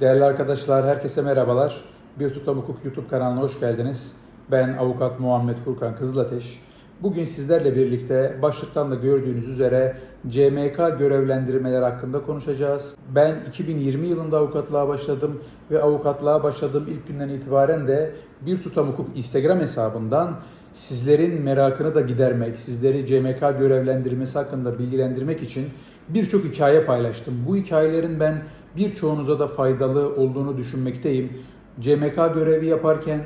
Değerli arkadaşlar, herkese merhabalar. Bir Tutam Hukuk YouTube kanalına hoş geldiniz. Ben avukat Muhammed Furkan Kızılateş. Bugün sizlerle birlikte başlıktan da gördüğünüz üzere CMK görevlendirmeleri hakkında konuşacağız. Ben 2020 yılında avukatlığa başladım ve avukatlığa başladığım ilk günden itibaren de Bir Tutam Hukuk Instagram hesabından sizlerin merakını da gidermek, sizleri CMK görevlendirmesi hakkında bilgilendirmek için birçok hikaye paylaştım. Bu hikayelerin ben birçoğunuza da faydalı olduğunu düşünmekteyim. CMK görevi yaparken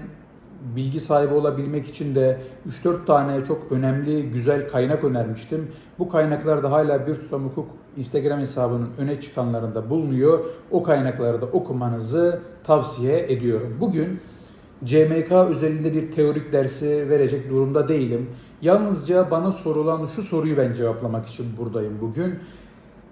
bilgi sahibi olabilmek için de 3-4 tane çok önemli, güzel kaynak önermiştim. Bu kaynaklar da hala bir tutam hukuk Instagram hesabının öne çıkanlarında bulunuyor. O kaynakları da okumanızı tavsiye ediyorum. Bugün CMK özelinde bir teorik dersi verecek durumda değilim. Yalnızca bana sorulan şu soruyu ben cevaplamak için buradayım bugün.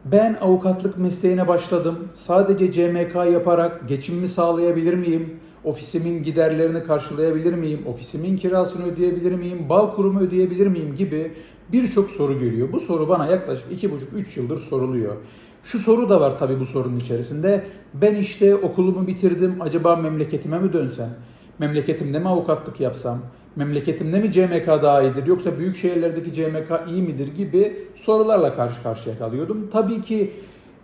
Ben avukatlık mesleğine başladım. Sadece CMK yaparak geçimimi sağlayabilir miyim? Ofisimin giderlerini karşılayabilir miyim? Ofisimin kirasını ödeyebilir miyim? Bağ kurumu ödeyebilir miyim? gibi birçok soru geliyor. Bu soru bana yaklaşık 2,5-3 yıldır soruluyor. Şu soru da var tabii bu sorunun içerisinde. Ben işte okulumu bitirdim. Acaba memleketime mi dönsem? Memleketimde mi avukatlık yapsam? Memleketimde mi CMK daha iyidir yoksa büyük şehirlerdeki CMK iyi midir gibi sorularla karşı karşıya kalıyordum. Tabii ki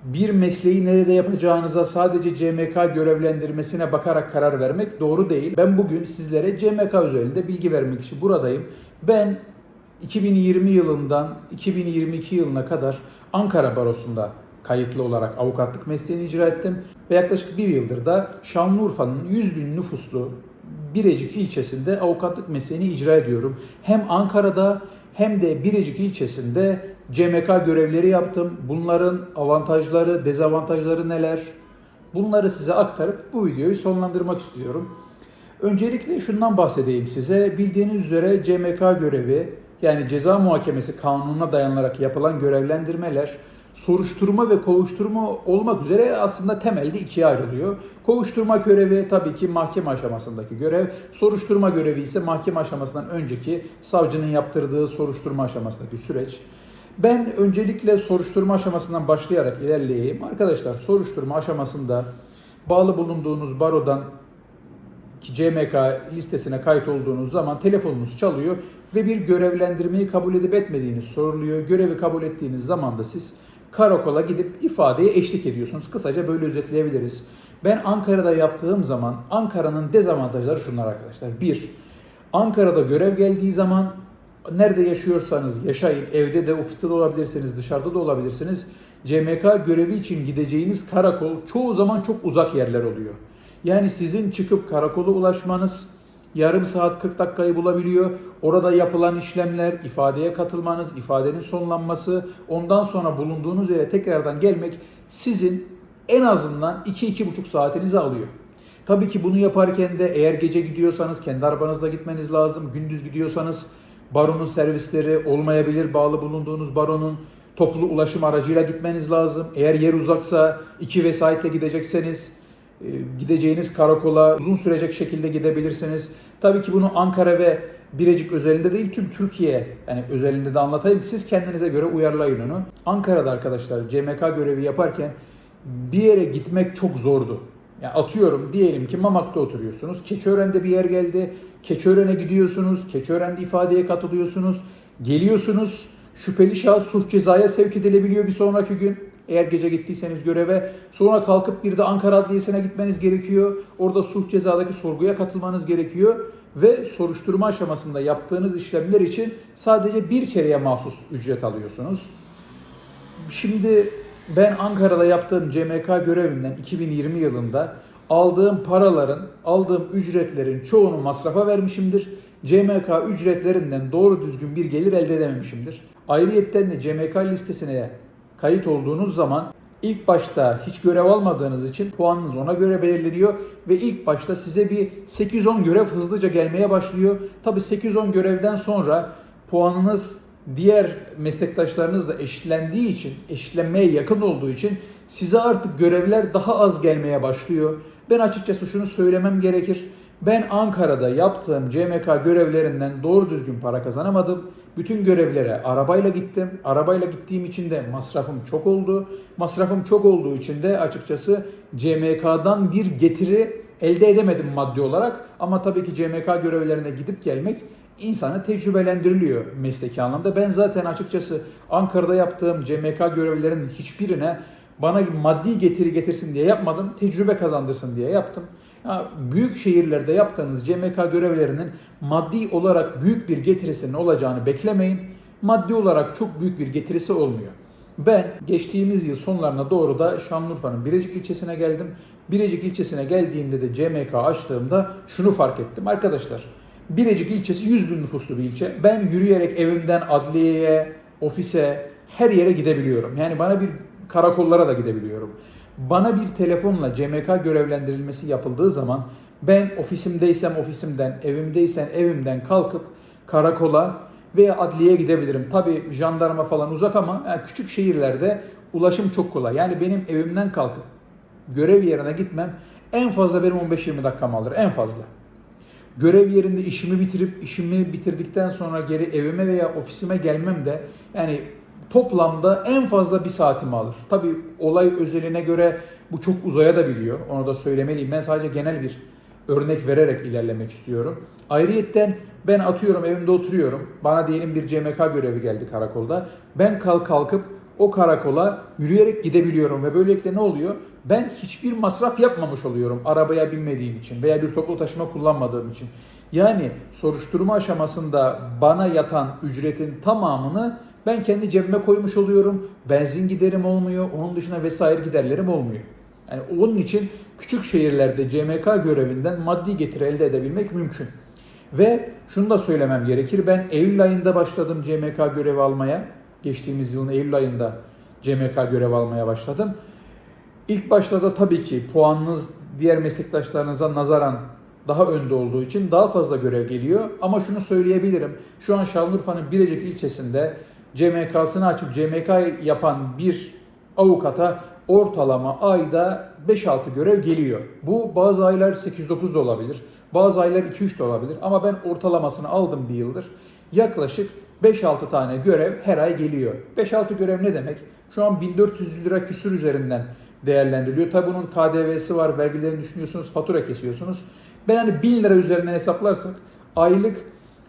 bir mesleği nerede yapacağınıza sadece CMK görevlendirmesine bakarak karar vermek doğru değil. Ben bugün sizlere CMK özelinde bilgi vermek için buradayım. Ben 2020 yılından 2022 yılına kadar Ankara Barosu'nda kayıtlı olarak avukatlık mesleğini icra ettim ve yaklaşık bir yıldır da Şanlıurfa'nın 100 bin nüfuslu Birecik ilçesinde avukatlık mesleğini icra ediyorum. Hem Ankara'da hem de Birecik ilçesinde CMK görevleri yaptım. Bunların avantajları, dezavantajları neler? Bunları size aktarıp bu videoyu sonlandırmak istiyorum. Öncelikle şundan bahsedeyim size. Bildiğiniz üzere CMK görevi yani ceza muhakemesi kanununa dayanarak yapılan görevlendirmeler soruşturma ve kovuşturma olmak üzere aslında temelde ikiye ayrılıyor. Kovuşturma görevi tabii ki mahkeme aşamasındaki görev, soruşturma görevi ise mahkeme aşamasından önceki savcının yaptırdığı soruşturma aşamasındaki süreç. Ben öncelikle soruşturma aşamasından başlayarak ilerleyeyim. Arkadaşlar soruşturma aşamasında bağlı bulunduğunuz barodan ki CMK listesine kayıt olduğunuz zaman telefonunuz çalıyor ve bir görevlendirmeyi kabul edip etmediğiniz soruluyor. Görevi kabul ettiğiniz zaman da siz karakola gidip ifadeye eşlik ediyorsunuz. Kısaca böyle özetleyebiliriz. Ben Ankara'da yaptığım zaman Ankara'nın dezavantajları şunlar arkadaşlar. Bir, Ankara'da görev geldiği zaman nerede yaşıyorsanız yaşayın, evde de ofiste de olabilirsiniz, dışarıda da olabilirsiniz. CMK görevi için gideceğiniz karakol çoğu zaman çok uzak yerler oluyor. Yani sizin çıkıp karakola ulaşmanız yarım saat 40 dakikayı bulabiliyor. Orada yapılan işlemler, ifadeye katılmanız, ifadenin sonlanması, ondan sonra bulunduğunuz yere tekrardan gelmek sizin en azından 2-2,5 saatinizi alıyor. Tabii ki bunu yaparken de eğer gece gidiyorsanız kendi arabanızla gitmeniz lazım. Gündüz gidiyorsanız baronun servisleri olmayabilir. Bağlı bulunduğunuz baronun toplu ulaşım aracıyla gitmeniz lazım. Eğer yer uzaksa iki vesayetle gidecekseniz gideceğiniz karakola uzun sürecek şekilde gidebilirsiniz. Tabii ki bunu Ankara ve Birecik özelinde değil tüm Türkiye yani özelinde de anlatayım. Siz kendinize göre uyarlayın onu. Ankara'da arkadaşlar CMK görevi yaparken bir yere gitmek çok zordu. Yani atıyorum diyelim ki Mamak'ta oturuyorsunuz. Keçiören'de bir yer geldi. Keçiören'e gidiyorsunuz. Keçiören'de ifadeye katılıyorsunuz. Geliyorsunuz. Şüpheli şahıs suç cezaya sevk edilebiliyor bir sonraki gün. Eğer gece gittiyseniz göreve sonra kalkıp bir de Ankara Adliyesi'ne gitmeniz gerekiyor. Orada suç cezadaki sorguya katılmanız gerekiyor ve soruşturma aşamasında yaptığınız işlemler için sadece bir kereye mahsus ücret alıyorsunuz. Şimdi ben Ankara'da yaptığım CMK görevinden 2020 yılında aldığım paraların, aldığım ücretlerin çoğunu masrafa vermişimdir. CMK ücretlerinden doğru düzgün bir gelir elde edememişimdir. Ayrıyetten de CMK listesine kayıt olduğunuz zaman ilk başta hiç görev almadığınız için puanınız ona göre belirleniyor ve ilk başta size bir 8-10 görev hızlıca gelmeye başlıyor. Tabi 8-10 görevden sonra puanınız diğer meslektaşlarınızla eşitlendiği için, eşitlenmeye yakın olduğu için size artık görevler daha az gelmeye başlıyor. Ben açıkçası şunu söylemem gerekir. Ben Ankara'da yaptığım CMK görevlerinden doğru düzgün para kazanamadım. Bütün görevlere arabayla gittim. Arabayla gittiğim için de masrafım çok oldu. Masrafım çok olduğu için de açıkçası CMK'dan bir getiri elde edemedim maddi olarak. Ama tabii ki CMK görevlerine gidip gelmek insanı tecrübelendiriliyor mesleki anlamda. Ben zaten açıkçası Ankara'da yaptığım CMK görevlerinin hiçbirine bana maddi getiri getirsin diye yapmadım. Tecrübe kazandırsın diye yaptım. Büyük şehirlerde yaptığınız CMK görevlerinin maddi olarak büyük bir getirisinin olacağını beklemeyin. Maddi olarak çok büyük bir getirisi olmuyor. Ben geçtiğimiz yıl sonlarına doğru da Şanlıurfa'nın Birecik ilçesine geldim. Birecik ilçesine geldiğimde de CMK açtığımda şunu fark ettim. Arkadaşlar Birecik ilçesi 100 bin nüfuslu bir ilçe. Ben yürüyerek evimden adliyeye, ofise, her yere gidebiliyorum. Yani bana bir karakollara da gidebiliyorum. Bana bir telefonla CMK görevlendirilmesi yapıldığı zaman ben ofisimdeysem ofisimden, evimdeysem evimden kalkıp karakola veya adliyeye gidebilirim. Tabi jandarma falan uzak ama yani küçük şehirlerde ulaşım çok kolay. Yani benim evimden kalkıp görev yerine gitmem en fazla benim 15-20 dakikamı alır en fazla. Görev yerinde işimi bitirip işimi bitirdikten sonra geri evime veya ofisime gelmem de yani toplamda en fazla bir saatimi alır. Tabi olay özeline göre bu çok uzaya da biliyor. Onu da söylemeliyim. Ben sadece genel bir örnek vererek ilerlemek istiyorum. Ayrıyetten ben atıyorum evimde oturuyorum. Bana diyelim bir CMK görevi geldi karakolda. Ben kalk kalkıp o karakola yürüyerek gidebiliyorum ve böylelikle ne oluyor? Ben hiçbir masraf yapmamış oluyorum arabaya binmediğim için veya bir toplu taşıma kullanmadığım için. Yani soruşturma aşamasında bana yatan ücretin tamamını ben kendi cebime koymuş oluyorum. Benzin giderim olmuyor. Onun dışında vesaire giderlerim olmuyor. Yani onun için küçük şehirlerde CMK görevinden maddi getiri elde edebilmek mümkün. Ve şunu da söylemem gerekir. Ben Eylül ayında başladım CMK görevi almaya. Geçtiğimiz yılın Eylül ayında CMK görevi almaya başladım. İlk başta da tabii ki puanınız diğer meslektaşlarınıza nazaran daha önde olduğu için daha fazla görev geliyor. Ama şunu söyleyebilirim. Şu an Şanlıurfa'nın Birecik ilçesinde CMK'sını açıp CMK yapan bir avukata ortalama ayda 5-6 görev geliyor. Bu bazı aylar 8-9 da olabilir. Bazı aylar 2-3 de olabilir. Ama ben ortalamasını aldım bir yıldır. Yaklaşık 5-6 tane görev her ay geliyor. 5-6 görev ne demek? Şu an 1400 lira küsür üzerinden değerlendiriliyor. Tabi bunun KDV'si var, vergilerini düşünüyorsunuz, fatura kesiyorsunuz. Ben hani 1000 lira üzerinden hesaplarsak aylık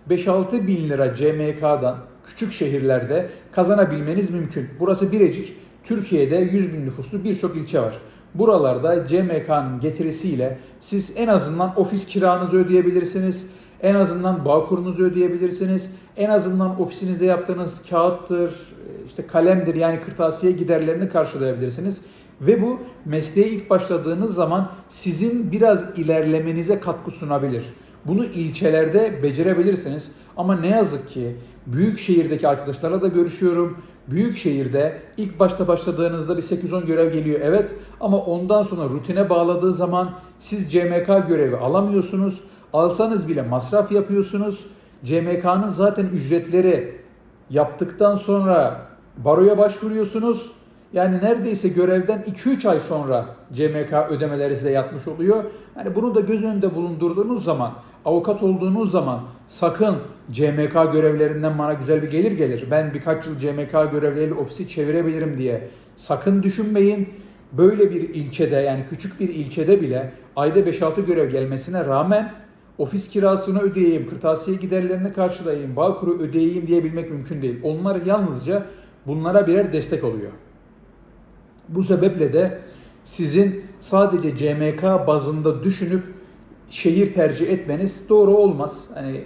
5-6 bin lira CMK'dan küçük şehirlerde kazanabilmeniz mümkün. Burası Birecik. Türkiye'de 100 bin nüfuslu birçok ilçe var. Buralarda CMK'nın getirisiyle siz en azından ofis kiranızı ödeyebilirsiniz. En azından bağkurunuzu ödeyebilirsiniz. En azından ofisinizde yaptığınız kağıttır, işte kalemdir yani kırtasiye giderlerini karşılayabilirsiniz. Ve bu mesleğe ilk başladığınız zaman sizin biraz ilerlemenize katkı sunabilir. Bunu ilçelerde becerebilirsiniz. Ama ne yazık ki büyük şehirdeki arkadaşlarla da görüşüyorum. Büyük şehirde ilk başta başladığınızda bir 8-10 görev geliyor evet ama ondan sonra rutine bağladığı zaman siz CMK görevi alamıyorsunuz. Alsanız bile masraf yapıyorsunuz. CMK'nın zaten ücretleri yaptıktan sonra baroya başvuruyorsunuz. Yani neredeyse görevden 2-3 ay sonra CMK ödemeleri size yatmış oluyor. Hani bunu da göz önünde bulundurduğunuz zaman, avukat olduğunuz zaman sakın CMK görevlerinden bana güzel bir gelir gelir. Ben birkaç yıl CMK görevleriyle ofisi çevirebilirim diye sakın düşünmeyin. Böyle bir ilçede yani küçük bir ilçede bile ayda 5-6 görev gelmesine rağmen ofis kirasını ödeyeyim, kırtasiye giderlerini karşılayayım, bağkuru ödeyeyim diyebilmek mümkün değil. Onlar yalnızca bunlara birer destek oluyor. Bu sebeple de sizin sadece CMK bazında düşünüp şehir tercih etmeniz doğru olmaz. Hani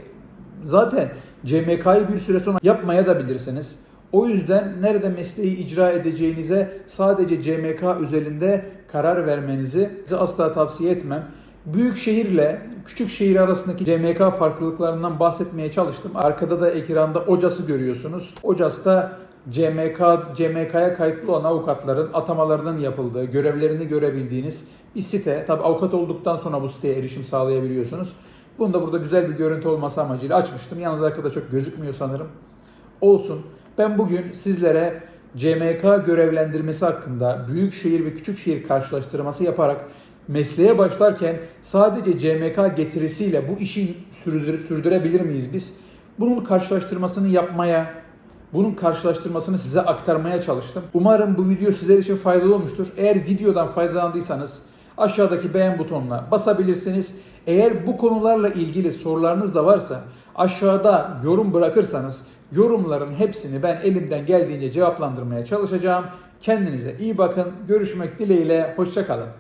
zaten CMK'yı bir süre sonra yapmaya da bilirsiniz. O yüzden nerede mesleği icra edeceğinize sadece CMK özelinde karar vermenizi asla tavsiye etmem. Büyük şehirle küçük şehir arasındaki CMK farklılıklarından bahsetmeye çalıştım. Arkada da ekranda Ocas'ı görüyorsunuz. Ocas'ta CMK, CMK'ya kayıtlı olan avukatların atamalarının yapıldığı, görevlerini görebildiğiniz bir site. Tabi avukat olduktan sonra bu siteye erişim sağlayabiliyorsunuz. Bunu da burada güzel bir görüntü olması amacıyla açmıştım. Yalnız arkada çok gözükmüyor sanırım. Olsun. Ben bugün sizlere CMK görevlendirmesi hakkında büyük şehir ve küçük şehir karşılaştırması yaparak mesleğe başlarken sadece CMK getirisiyle bu işi sürdüre, sürdürebilir miyiz biz? Bunun karşılaştırmasını yapmaya, bunun karşılaştırmasını size aktarmaya çalıştım. Umarım bu video sizler için faydalı olmuştur. Eğer videodan faydalandıysanız aşağıdaki beğen butonuna basabilirsiniz. Eğer bu konularla ilgili sorularınız da varsa aşağıda yorum bırakırsanız yorumların hepsini ben elimden geldiğince cevaplandırmaya çalışacağım. Kendinize iyi bakın. Görüşmek dileğiyle. Hoşçakalın.